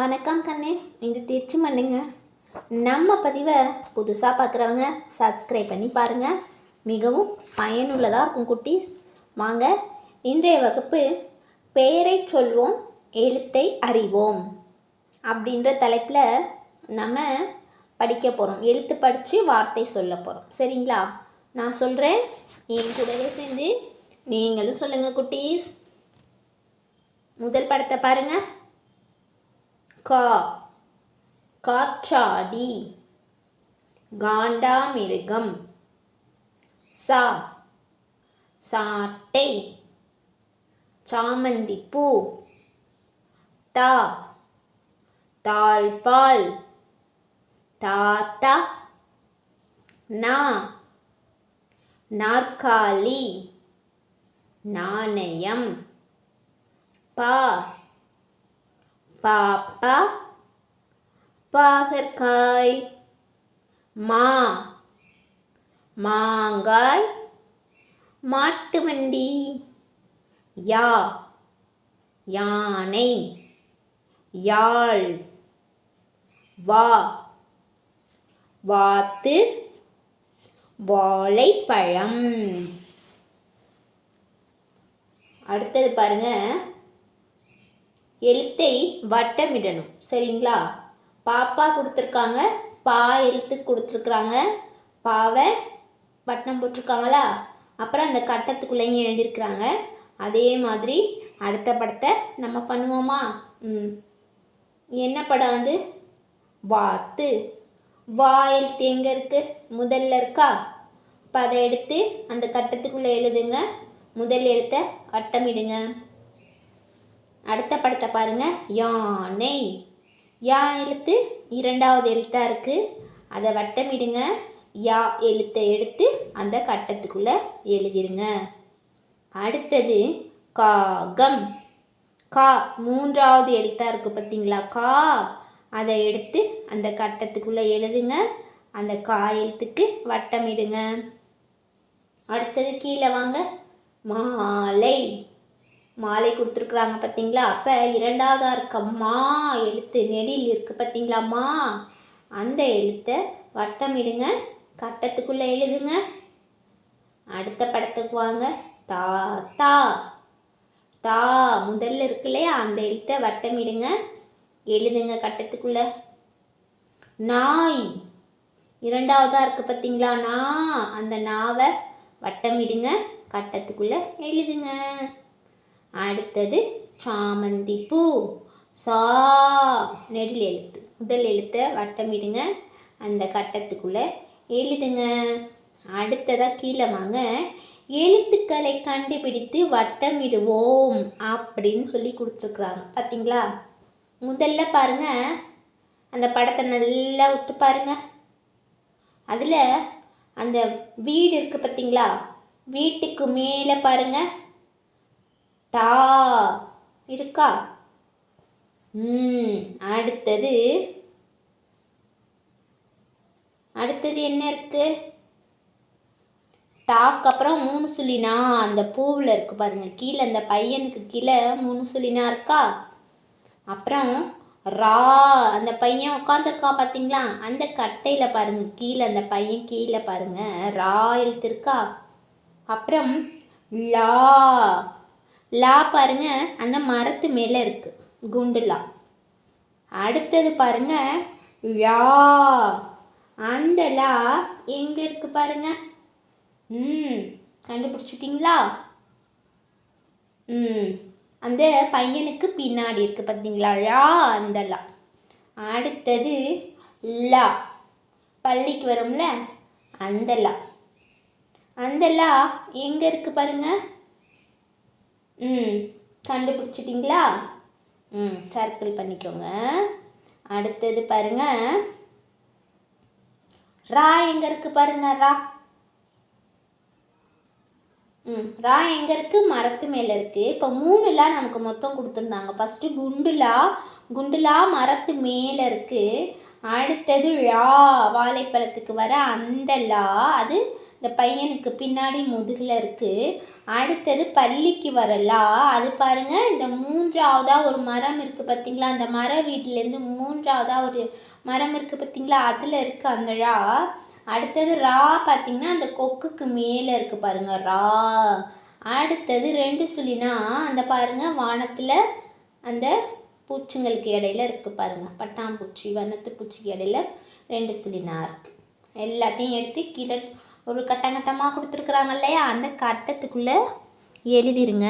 வணக்கம் கண்ணே. இது திருச்சி மல்லிங்க. நம்ம பதிவை புதுசாக பார்க்குறவங்க சப்ஸ்கிரைப் பண்ணி பாருங்கள் மிகவும் பயனுள்ளதாக இருக்கும் குட்டீஸ். வாங்க இன்றைய வகுப்பு பெயரை சொல்வோம் எழுத்தை அறிவோம் அப்படின்ற தலைப்பில் நம்ம படிக்க போகிறோம் எழுத்து படித்து வார்த்தை சொல்ல போகிறோம் சரிங்களா? நான் சொல்கிறேன் என் கூடவே சேர்ந்து நீங்களும் சொல்லுங்கள் குட்டீஸ். முதல் படத்தை பாருங்கள் கா காற்றாடி காண்டாமிருகம் சா சாட்டை சாமந்திப்பூ தா தாழ்பால் தாத்தா நா நாற்காலி நாணயம் பா பாப்பா பாகற்காய் மா மாங்காய் மாட்டு வண்டி யா யானை யாழ் வா வாத்து வாழைப்பழம் அடுத்தது பாருங்க எழுத்தை வட்டமிடணும். சரிங்களா? பாப்பா கொடுத்துருக்காங்க. பா எழுத்து கொடுத்துருக்குறாங்க. பாவை வட்டம் போட்டிருக்காங்களா? அப்புறம் அந்த கட்டத்துக்குள்ளேயும் எழுதியிருக்கிறாங்க. அதே மாதிரி அடுத்த படத்தை நம்ம பண்ணுவோமா? ம். என்ன படம் வந்து வாத்து. வா எழுத்து எங்கே இருக்குது முதல்ல இருக்கா? இப்போ அதை எடுத்து அந்த கட்டத்துக்குள்ளே எழுதுங்க. முதல் எழுத்தை வட்டமிடுங்க. அடுத்த படத்தை பாருங்கள் யானை. யா எழுத்து இரண்டாவது எழுத்தாக இருக்குது அதை வட்டமிடுங்க. யா எழுத்தை எடுத்து அந்த கட்டத்துக்குள்ளே எழுதிருங்க. அடுத்தது காகம். கா மூன்றாவது எழுத்தாக இருக்குது பார்த்தீங்களா கா. அதை எடுத்து அந்த கட்டத்துக்குள்ளே எழுதுங்க. அந்த கா எழுத்துக்கு வட்டமிடுங்க. அடுத்தது கீழே வாங்க. மாலை. மாலை கொடுத்துருக்குறாங்க பார்த்தீங்களா? அப்போ இரண்டாவதாக இருக்க மா எழுத்து நெடில் இருக்குது பார்த்தீங்களா மா அந்த எழுத்தை வட்டமிடுங்க கட்டத்துக்குள்ளே எழுதுங்க. அடுத்த படத்துக்கு வாங்க. தா தா. தா முதல்ல இருக்கு இல்லையா? அந்த எழுத்தை வட்டமிடுங்க எழுதுங்க கட்டத்துக்குள்ள. நாய். இரண்டாவதாக இருக்குது பார்த்தீங்களா? நா. அந்த நாவை வட்டமிடுங்க கட்டத்துக்குள்ளே எழுதுங்க. அடுத்தது சாமந்தி பூ. சா. நெடில் எழுத்து. முதல் எழுத்தை வட்டமிடுங்க அந்த கட்டத்துக்குள்ளே எழுதுங்க. அடுத்ததாக கீழே வாங்க. எழுத்துக்களை கண்டுபிடித்து வட்டமிடுவோம் அப்படின்னு சொல்லி கொடுத்துருக்குறாங்க. பார்த்தீங்களா முதல்ல பாருங்க. அந்த படத்தை நல்லா ஒத்து பாருங்க. அதில் அந்த வீடு இருக்குது பார்த்தீங்களா வீட்டுக்கு மேலே பாருங்கள் டா இருக்கா? ம் அடுத்தது. அடுத்தது என்ன இருக்கு? டாக்கு அப்புறம் மூணு சுழினா அந்த பூவில் இருக்கு பாருங்க. கீழே அந்த பையனுக்கு கீழே மூணு சுழினா இருக்கா? அப்புறம் ரா. அந்த பையன் உட்காந்துருக்கா பார்த்தீங்களா அந்த கட்டையில் பாருங்க. கீழே அந்த பையன் கீழே பாருங்க. ரா எழுத்து இருக்கா அப்புறம் லா. லா பாருங்க அந்த மரத்து மேலே இருக்கு குண்டு லா அடுத்தது பாருங்க யா அந்த லா எங்கே இருக்கு பாருங்க? ம் கண்டுபிடிச்சிட்டிங்களா? ம் அந்த பையனுக்கு பின்னாடி இருக்கு பார்த்தீங்களா ழா அந்த லா. அடுத்தது லா. பள்ளிக்கு வரும்ல அந்த லா. அந்த லா எங்கே இருக்கு பாருங்க? ம் கண்டுபிடிச்சிட்டிங்களா? ம் சர்க்கிள் பண்ணிக்கோங்க. அடுத்தது பாருங்க. ரா எங்கே இருக்கு பாருங்க ரா. ம் ரா எங்கே இருக்குது மரத்து மேலே இருக்குது இப்போ மூணுலா நமக்கு மொத்தம் கொடுத்துருந்தாங்க. ஃபஸ்ட்டு குண்டுலா குண்டுலா மரத்து மேலே இருக்குது அடுத்தது லா வாழைப்பழத்துக்கு வர அந்த லா அது இந்த பையனுக்கு பின்னாடி முதுகில் இருக்குது அடுத்தது பள்ளிக்கு வர லா அது பாருங்க இந்த மூன்றாவதாக ஒரு மரம் இருக்குது பார்த்தீங்களா அந்த மர வீட்டிலேருந்து மூன்றாவதாக ஒரு மரம் இருக்குது பார்த்தீங்களா அதில் இருக்குது அந்த ழா அடுத்தது ரா பார்த்தீங்கன்னா அந்த கொக்குக்கு மேலே இருக்குது பாருங்கள் ரா. அடுத்தது ரெண்டு சுழினா அந்த பாருங்கள் வானத்தில் அந்த பூச்சிங்களுக்கு இடையில இருக்குது பாருங்கள் பட்டாம்பூச்சி வண்ணத்து பூச்சிக்கு இடையில ரெண்டு சிலினா இருக்குது எல்லாத்தையும் எடுத்து கீழே ஒரு கட்டம் கட்டமாக கொடுத்துருக்குறாங்க இல்லையா? அந்த கட்டத்துக்குள்ளே எழுதிருங்க.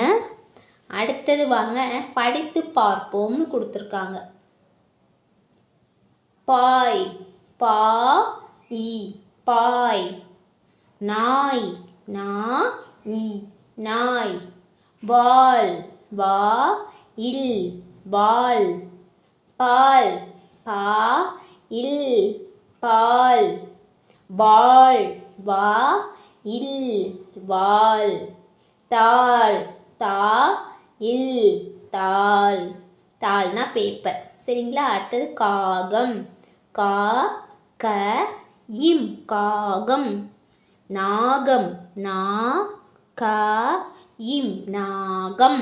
அடுத்தது வாங்க படித்து பார்ப்போம்னு கொடுத்துருக்காங்க. பாய் பா இ பாய் நாய் நா இ நாய் பால் வா இல் வால் பால். பா இல். பால். வாழ் வா இல். வால் தாள். தா இல். தாள். தாள்னா பேப்பர் சரிங்களா? அடுத்தது காகம். கா க இம். காகம். நாகம். நா க இம். நாகம்.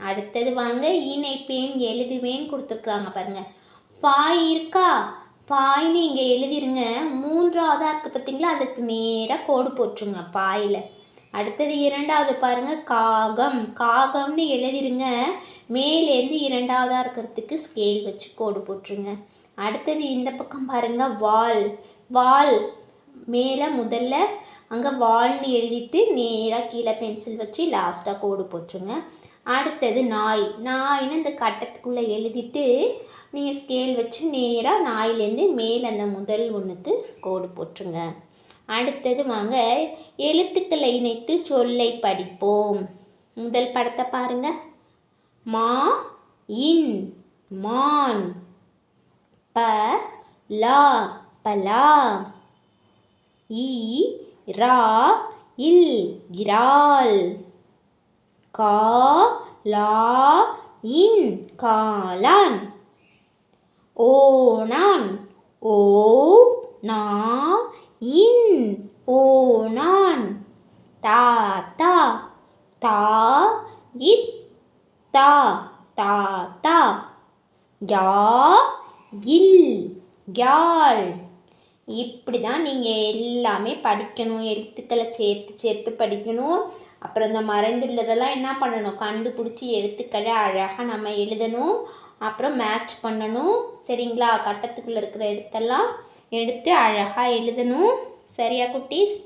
அடுத்தது வாங்க இணைப்பேன் எழுதுவேன் கொடுத்துருக்குறாங்க பாருங்க. பாய் இருக்கா? பாய்னு இங்கே எழுதிருங்க. மூன்றாவதாக இருக்குது பார்த்தீங்களா அதுக்கு நேராக கோடு போட்டுருங்க பாயில். அடுத்தது இரண்டாவது பாருங்கள் காகம். காகம்னு எழுதிருங்க. மேலேருந்து இரண்டாவதாக இருக்கிறதுக்கு ஸ்கேல் வச்சு கோடு போட்டுருங்க. அடுத்தது இந்த பக்கம் பாருங்க வால். வால். மேலே முதல்ல அங்கே வால்னு எழுதிட்டு நேராக கீழே பென்சில் வச்சு லாஸ்ட்டாக கோடு போட்டுருங்க. அடுத்தது நாய். நாய்னு இந்த கட்டத்துக்குள்ளே எழுதிட்டு நீங்கள் ஸ்கேல் வச்சு நேராக நாயிலேருந்து மேலே அந்த முதல் ஒன்றுக்கு கோடு போட்டுருங்க. அடுத்தது வாங்க எழுத்துக்களை இணைத்து சொல்லை படிப்போம். முதல் படத்தை பாருங்க. மா இன் மான் ப லா பலா ஈ ரா இல் இரால் கா லா இன் காலான். ஓணான் ஓ நா இன். ஓணான் தாத்தா தா இத். தா தாத்தா யா இல். யாழ். இப்படி தான் நீங்கள் எல்லாமே படிக்கணும் எழுத்துக்களை சேர்த்து சேர்த்து படிக்கணும். அப்புறம் இந்த மறைந்துள்ளதெல்லாம் என்ன பண்ணணும்? கண்டுபிடிச்சி எழுத்துக்களை அழகாக நம்ம எழுதணும். அப்புறம் மேட்ச் பண்ணணும். சரிங்களா? கட்டத்துக்குள்ளே இருக்கிற எழுத்தெல்லாம் எடுத்து அழகாக எழுதணும். சரியா குட்டீஸ்?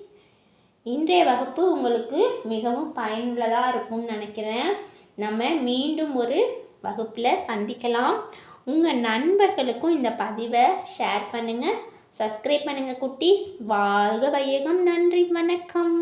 இன்றைய வகுப்பு உங்களுக்கு மிகவும் பயனுள்ளதாக இருக்கும்னு நினைக்கிறேன். நம்ம மீண்டும் ஒரு வகுப்பில் சந்திக்கலாம். உங்கள் நண்பர்களுக்கும் இந்த பதிவை ஷேர் பண்ணுங்கள் சப்ஸ்கிரைப் பண்ணுங்கள் குட்டீஸ். வாழ்க வையகம். நன்றி வணக்கம்.